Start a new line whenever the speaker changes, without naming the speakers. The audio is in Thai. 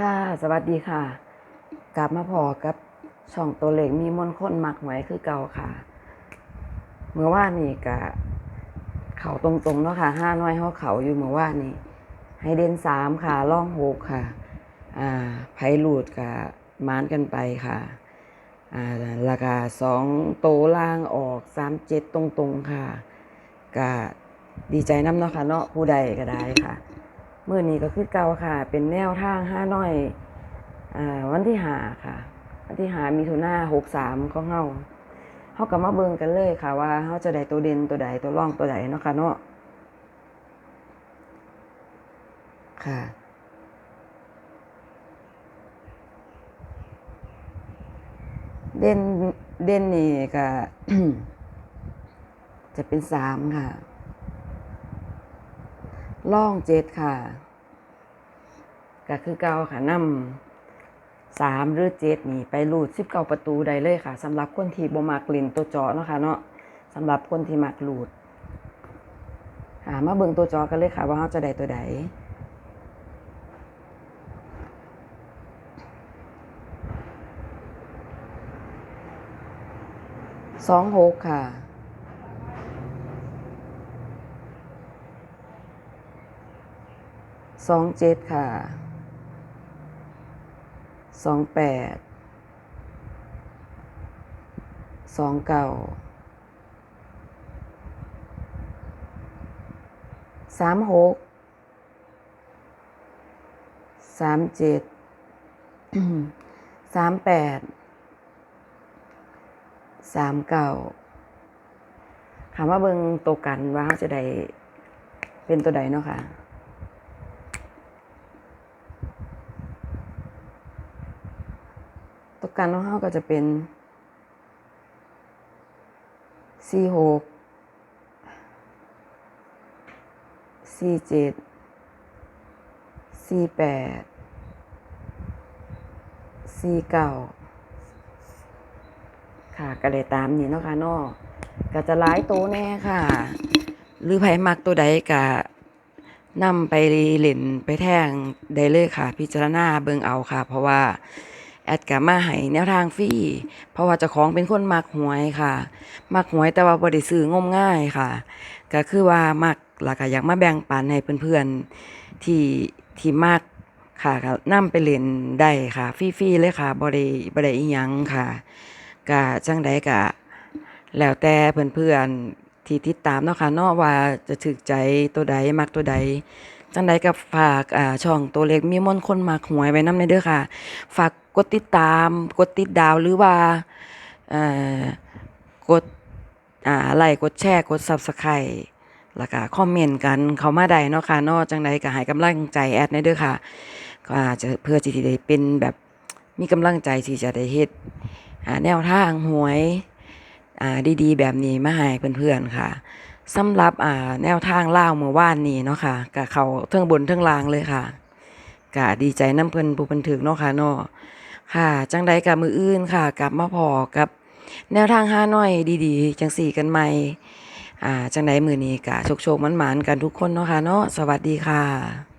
ค่ะ สวัสดีค่ะ กลับมาพอกับช่องตัวเล็กมีมนต์คนมักหวยคือเก่าค่ะ เมื่อว่านนี่กะเขาตรงๆเนาะค่ะห้าน้อยเขาเขาอยู่เมื่อว่านนี่ ให้เด่นสามค่ะล่องหกค่ะ อ่าไพลูดกับมานกันไปค่ะ อ่าราคาสองโตล่างออกสามเจ็ดตรงๆค่ะกะดีใจน้ำเนาะค่ะเนาะผู้ใดก็ได้ค่ะ มื่อนี้ก็คือเก่าค่ะ เป็นแนวทางห้าน้อยอ่าวันที่หาค่ะ วันที่หามีทุนาหกสามของเฮาเฮาก็มาเบิ่งกันเลยค่ะ ว่าเฮาจะได้ตัวเด่นตัวใดตัวร่องตัวใดเนาะค่ะเนาะค่ะเด่นเด่นนี่ก็จะเป็นสามค่ะ ล่องเจ็ดค่ะก็คือเก่าค่ะนำสามหรือเจ็ดนี่ไปรูดสิบเก้าประตูได้เลยค่ะสำหรับคนที่บ่มักเล่นตัวจอเนาะค่ะเนาะสำหรับคนที่มักรูดหามาเบิ่งตัวจอกันเลยค่ะ ว่าเขาจะได้ตัวใดสองหกค่ะ สองเจ็ดค่ะสองแปดสองเก้าสามหกสามเจ็ดสามแปดสามเก้าถามว่าเบิงตัวกันว่าเขาจะได้เป็นตัวใดเนาะค่ะ กันของเขาก็จะเป็นสี่หกสี่เจ็ดสี่แปดสี่เก้าค่ะก็เลยตามนี้เนาะค่ะนาะก็จะหลายตัวแน่ค่ะ หรือไผมักตัวใดก็นำไปเล่นไปแท่งได้เลยค่ะ พิจารณาเบิ่งเอาค่ะ เพราะว่า แอดกับมาให้แนวทางฟรีเพราะว่าเจ้าของเป็นคนมักหวยค่ะมักหวยแต่ว่าบ่ได้ซื้องมง่ายค่ะ ก็คือว่ามักแล้วก็อยากมาแบ่งปันให้เพื่อนๆที่ที่มักค่ะก็นำไปเล่นได้ค่ะฟรีๆเลยค่ะบ่ได้บ่ได้อีหยังค่ะก็จังใดก็แล้วแต่เพื่อนๆที่ติดตามเนาะค่ะเนาะว่าจะถึกใจตัวใดมักตัวใดจังใดก็ฝากอ่าช่องตัวเล็กมีมนคนมักหวยไว้นำในเด้อค่ะ ฝาก กดติดตามกดติดดาวหรือว่ากดอ่าไลค์กดแชร์กด Subscribe แล้วก็คอมเมนต์กันเขามาได้เนาะค่ะนาะจังใดก็ให้กำลังใจแอดในเด้อค่ะก็อาจจะเพื่อที่จะได้เป็นแบบมีกำลังใจที่จะได้เฮ็ดแนวทางหวยอ่าดีๆ แบบนี้มาให้เพื่อนๆค่ะสำหรับแนวทางเล่าเมื่อวานนี้เนาะค่ะก็เขาเทิงบนเทิงล่างเลยค่ะก็ดีใจน้ำเพิ่นผู้เพิ่นถึกเนาะค่ะเนาะ ค่ะ จังใดกับมืออื่นค่ะ กลับมาพอกับ แนวทางห้าน้อยดีๆ จังสี่กันใหม่ อ่า จังใดมือนี้กะโชคๆมันหมานกันทุกคนเนาะค่ะเนาะ สวัสดีค่ะ